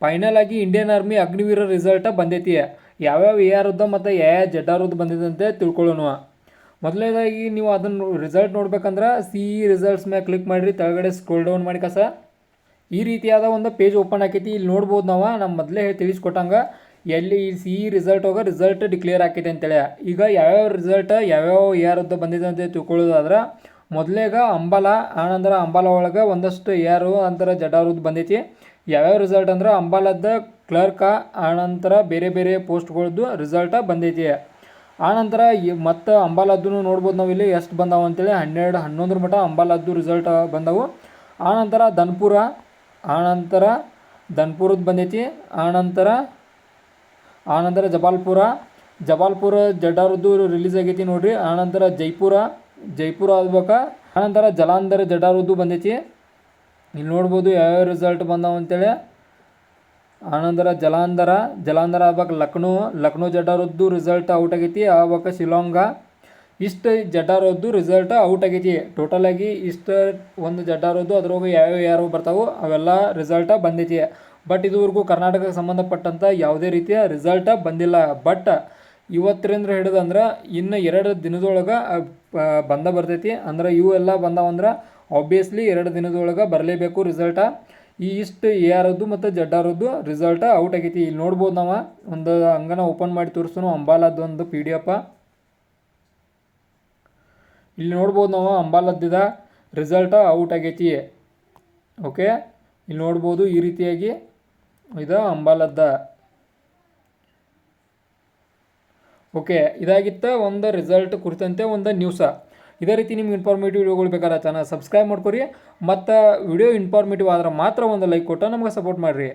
Final ಆಗಿ Indian army Agniveer result ಬಂದೈತಿ. ಯಾವ್ಯಾವ ಎ ಆರ್ದು ಮತ್ತು ಯಾವ ಜಡ್ ಆರ್ದು ಬಂದಿದೆ ತಿಳ್ಕೊಳ್ಳೋಣ ಮೊದಲನೇದಾಗಿ ನೀವು ಅದನ್ನು ರಿಸಲ್ಟ್ ನೋಡ್ಬೇಕಂದ್ರೆ ಸಿ ಇ ರಿಸಲ್ಟ್ಸ್ ಮೇಲೆ ಕ್ಲಿಕ್ ಮಾಡಿರಿ ಕೆಳಗಡೆ ಸ್ಕ್ರೋಲ್ ಡೌನ್ ಮಾಡಿ ಕಸ. ಈ ರೀತಿಯಾದ ಒಂದು ಪೇಜ್ ಓಪನ್ ಆಕೈತಿ, ಇಲ್ಲಿ ನೋಡ್ಬೋದು ನಾವು. ನಮ್ಮ ಮೊದಲೇ ತಿಳಿಸ್ಕೊಟ್ಟಂಗೆ ಎಲ್ಲಿ ಈ ಸಿ ಇ ರಿಸಲ್ಟ್ ಹೋಗೋ ರಿಸಲ್ಟ್ ಡಿಕ್ಲೇರ್ ಆಕೈತೆ ಅಂತೇಳಿ. ಈಗ ಯಾವ್ಯಾವ ರಿಸಲ್ಟ್ ಯಾವ್ಯಾವ ಯಾರದ್ದು ಬಂದಿದೆ ಅಂತ ತಿಳ್ಕೊಳ್ಳೋದಾದ್ರೆ ಮೊದಲೇಗ ಅಂಬಲ, ಆನಂತರ ಅಂಬಲ ಒಳಗೆ ಒಂದಷ್ಟು ಏರು ಅಂತರ ಅವ್ರದ್ದು ಬಂದೈತಿ. ಯಾವ್ಯಾವ ರಿಸಲ್ಟ್ ಅಂದ್ರೆ ಅಂಬಲದ ಕ್ಲರ್ಕ ಆನಂತರ ಬೇರೆ ಬೇರೆ ಪೋಸ್ಟ್ಗಳದ್ದು ರಿಸಲ್ಟ ಬಂದೈತಿ. ಆನಂತರ ಮತ್ತು ಅಂಬಾಲದ್ದು ನೋಡ್ಬೋದು ನಾವು ಇಲ್ಲಿ ಎಷ್ಟು ಬಂದಾವ ಅಂತೇಳಿ ಹನ್ನೆರಡು, ಹನ್ನೊಂದರ ಮಟ್ಟ ಅಂಬಾಲದ್ದು ರಿಸಲ್ಟ್ ಬಂದವು. ಆನಂತರ ದನ್ಪುರ ಆನಂತರ ದನ್ಪುರದ್ದು ಬಂದೈತಿ. ಆನಂತರ ಆನಂತರ ಜಬಾಲ್ಪುರ. ಜಬಾಲ್ಪುರ ಜಡ್ಡಾರದ್ದು ರಿಲೀಸ್ ಆಗೈತಿ ನೋಡಿರಿ. ಆನಂತರ ಜೈಪುರ ಜೈಪುರ ಆಗ್ಬೇಕಾ? ಆನಂತರ ಜಲಾಂಧರ ಜಡಾರದ್ದು ಬಂದೈತಿ. ಇಲ್ಲಿ ನೋಡ್ಬೋದು ಯಾವ್ಯಾವ ರಿಸಲ್ಟ್ ಬಂದಾವ ಅಂತೇಳಿ. ಆನಂತರ ಜಲಾಂಧರ ಜಲಾಂಧರ ಆಗ್ಬೇಕು ಲಕ್ನೋ. ಲಕ್ನೋ ಜಡಾರದ್ದು ರಿಸಲ್ಟ್ ಔಟ್ ಆಗೈತಿ ಆಗ್ಬೇಕು ಶಿಲಾಂಗ ಇಷ್ಟು ಜಡ್ಡಾರದ್ದು ರಿಸಲ್ಟ್ ಔಟ್ ಆಗೈತಿ. ಟೋಟಲ್ ಆಗಿ ಇಷ್ಟು ಒಂದು ಜಡ್ಡಾರದ್ದು ಅದ್ರೊಳಗೆ ಯಾವ್ಯಾವ ಯಾರು ಬರ್ತಾವೋ ಅವೆಲ್ಲ ರಿಸಲ್ಟ ಬಂದೈತಿ. ಬಟ್ ಇದುವರೆಗೂ ಕರ್ನಾಟಕಕ್ಕೆ ಸಂಬಂಧಪಟ್ಟಂಥ ಯಾವುದೇ ರೀತಿಯ ರಿಸಲ್ಟ ಬಂದಿಲ್ಲ. ಬಟ್ ಇವತ್ತರಿಂದ ಹಿಡಿದಂದ್ರೆ ಇನ್ನು ಎರಡು ದಿನದೊಳಗೆ ಬಂದ ಬರ್ತೈತಿ. ಅಂದ್ರೆ ಇವು ಎಲ್ಲ ಬಂದಾವಂದ್ರೆ ಆಬ್ವಿಯಸ್ಲಿ ಎರಡು ದಿನದೊಳಗೆ ಬರಲೇಬೇಕು ರಿಸಲ್ಟ ಈ ಇಷ್ಟು ಎ ಆರದ್ದು ಮತ್ತು ಜಡ್ ಆರದ್ದು ರಿಸಲ್ಟ ಔಟ್ ಆಗೈತಿ. ಇಲ್ಲಿ ನೋಡ್ಬೋದು ನಾವು. ಒಂದು ಹಂಗನ ಓಪನ್ ಮಾಡಿ ತೋರಿಸೋನು ಅಂಬಾಲದ್ದು ಒಂದು ಪಿ ಡಿ ಎಫ ಇಲ್ಲಿ ನೋಡ್ಬೋದು ನಾವು ಅಂಬಾಲದ್ದಿದ ರಿಸಲ್ಟ ಔಟ್ ಆಗೈತಿ. ಓಕೆ ಇಲ್ಲಿ ನೋಡ್ಬೋದು ಈ ರೀತಿಯಾಗಿ ಇದು ಅಂಬಾಲದ್ದ. ಓಕೆ, ಇದಾಗಿತ್ತ ಒಂದು ರಿಸಲ್ಟ್ ಕುರಿತಂತೆ ಒಂದು ನ್ಯೂಸ ಇದೇ ರೀತಿ ನಿಮ್ಗೆ ಇನ್ಫಾರ್ಮೇಟಿವ್ ವಿಡಿಯೋಗಳು ಬೇಕಾದ್ರೆ ಚಾನಲ್ ಸಬ್ಸ್ಕ್ರೈಬ್ ಮಾಡ್ಕೊರಿ, ಮತ್ತು ವಿಡಿಯೋ ಇನ್ಫಾರ್ಮೇಟಿವ್ ಆದ್ರೆ ಮಾತ್ರ ಒಂದು ಲೈಕ್ ಕೊಟ್ಟು ನಮ್ಗೆ ಸಪೋರ್ಟ್ ಮಾಡಿರಿ.